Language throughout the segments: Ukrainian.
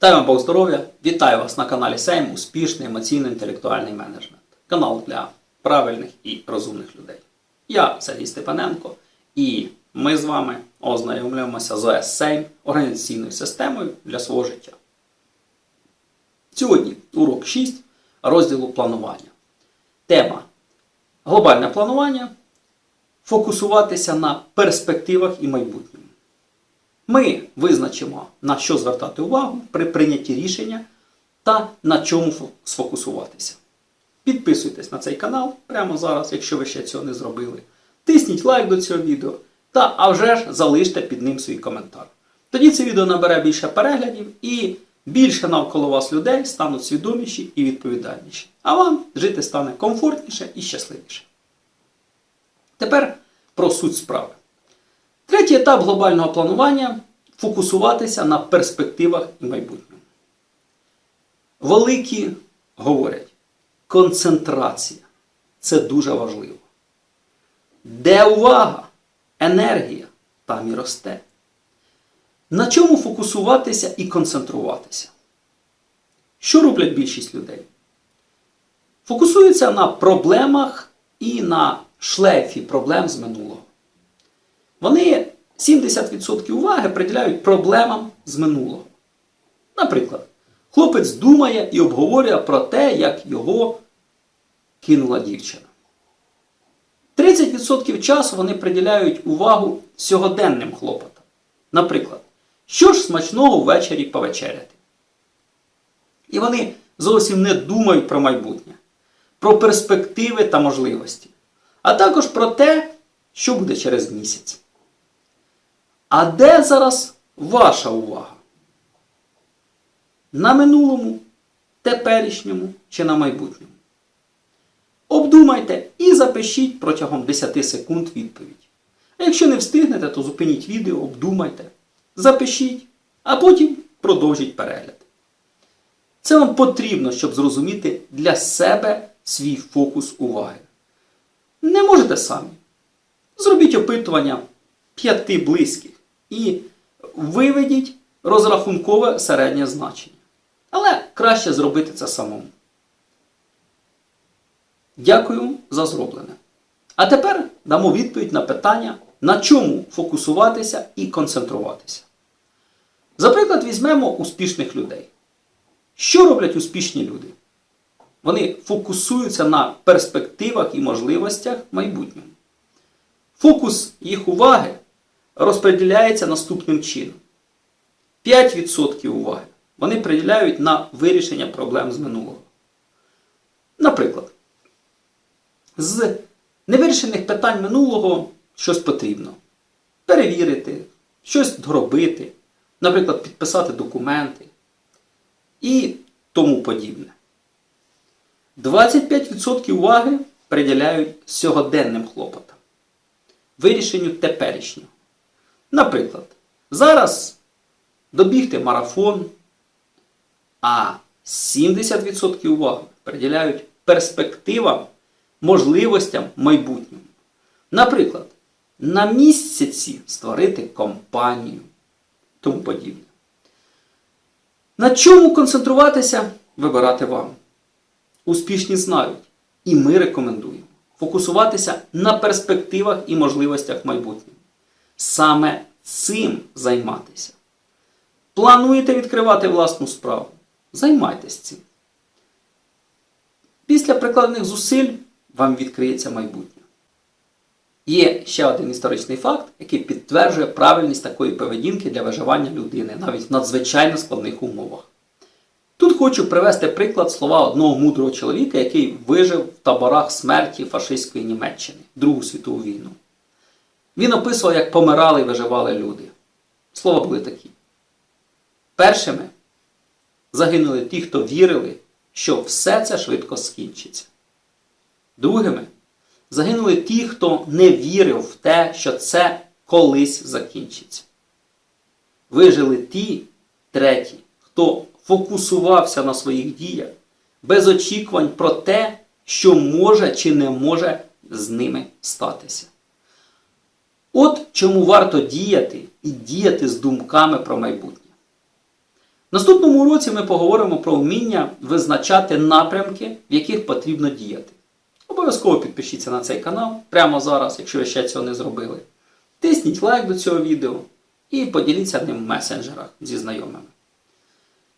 Дай вам Бог здоров'я! Вітаю вас на каналі Сейм Успішний емоційно-інтелектуальний менеджмент. Канал для правильних і розумних людей. Я Сергій Степаненко, і ми з вами ознайомлюємося з ОС Сейм організаційною системою для свого життя. Сьогодні урок 6 розділу планування. Тема Глобальне планування. Фокусуватися на перспективах і майбутньому. Ми визначимо, на що звертати увагу при прийнятті рішення та на чому сфокусуватися. Підписуйтесь на цей канал прямо зараз, якщо ви ще цього не зробили. Тисніть лайк до цього відео та а вже ж залиште під ним свій коментар. Тоді це відео набере більше переглядів і більше навколо вас людей стануть свідоміші і відповідальніші. А вам жити стане комфортніше і щасливіше. Тепер про суть справи. Третій етап глобального планування фокусуватися на перспективах і майбутньому. Великі говорять, концентрація це дуже важливо. Де увага, енергія, там і росте. На чому фокусуватися і концентруватися? Що роблять більшість людей? Фокусуються на проблемах і на шлейфі проблем з минулого. Вони 70% уваги приділяють проблемам з минулого. Наприклад, хлопець думає і обговорює про те, як його кинула дівчина. 30% часу вони приділяють увагу сьогоденним хлопотам. Наприклад, що ж смачного ввечері повечеряти? І вони зовсім не думають про майбутнє, про перспективи та можливості, а також про те, що буде через місяць. А де зараз ваша увага? На минулому, теперішньому чи на майбутньому? Обдумайте і запишіть протягом 10 секунд відповідь. А якщо не встигнете, то зупиніть відео, обдумайте, запишіть, а потім продовжіть перегляд. Це вам потрібно, щоб зрозуміти для себе свій фокус уваги. Не можете самі. Зробіть опитування п'яти близьких і виведіть розрахункове середнє значення. Але краще зробити це самому. Дякую за зроблене. А тепер дамо відповідь на питання, на чому фокусуватися і концентруватися. За приклад, візьмемо успішних людей. Що роблять успішні люди? Вони фокусуються на перспективах і можливостях майбутнього. Фокус їх уваги розподіляється наступним чином. 5% уваги вони приділяють на вирішення проблем з минулого. Наприклад, з невирішених питань минулого щось потрібно. Перевірити, щось доробити, наприклад, підписати документи і тому подібне. 25% уваги приділяють сьогоденним хлопотам, вирішенню теперішнього. Наприклад, зараз добігти марафон, а 70% уваги приділяють перспективам, можливостям майбутньому. Наприклад, на місяці створити компанію, тому подібне. На чому концентруватися, вибирати вам. Успішні знають, і ми рекомендуємо фокусуватися на перспективах і можливостях майбутнього. Саме цим займатися. Плануєте відкривати власну справу? Займайтесь цим. Після прикладених зусиль вам відкриється майбутнє. Є ще один історичний факт, який підтверджує правильність такої поведінки для виживання людини навіть в надзвичайно складних умовах. Тут хочу привести приклад слова одного мудрого чоловіка, який вижив в таборах смерті фашистської Німеччини Другу світову війну. Він описував, як помирали і виживали люди. Слова були такі. Першими загинули ті, хто вірили, що все це швидко скінчиться. Другими загинули ті, хто не вірив в те, що це колись закінчиться. Вижили ті, треті, хто фокусувався на своїх діях без очікувань про те, що може чи не може з ними статися. От чому варто діяти і діяти з думками про майбутнє. В наступному уроці ми поговоримо про вміння визначати напрямки, в яких потрібно діяти. Обов'язково підпишіться на цей канал прямо зараз, якщо ви ще цього не зробили. Тисніть лайк до цього відео і поділіться ним в месенджерах зі знайомими.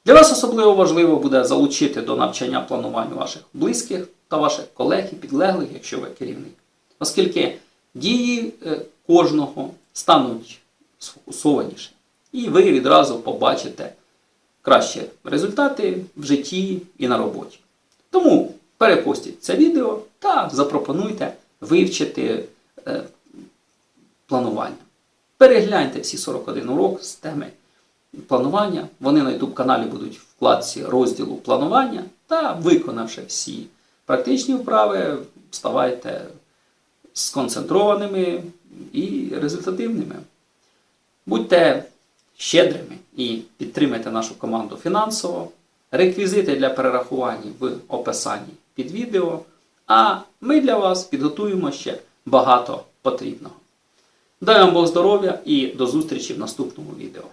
Для вас особливо важливо буде залучити до навчання планувань ваших близьких та ваших колег і підлеглих, якщо ви керівник. Оскільки дії е, кожного стануть сфокусованіше, і ви відразу побачите кращі результати в житті і на роботі. Тому перепостіть це відео та запропонуйте вивчити е, планування. Перегляньте всі 41 урок з теми планування. Вони на YouTube каналі будуть в вкладці розділу планування та виконавши всі практичні вправи, ставайте сконцентрованими і результативними. Будьте щедрими і підтримайте нашу команду фінансово. Реквізити для перерахування в описанні під відео. А ми для вас підготуємо ще багато потрібного. Дай вам Бог здоров'я і до зустрічі в наступному відео.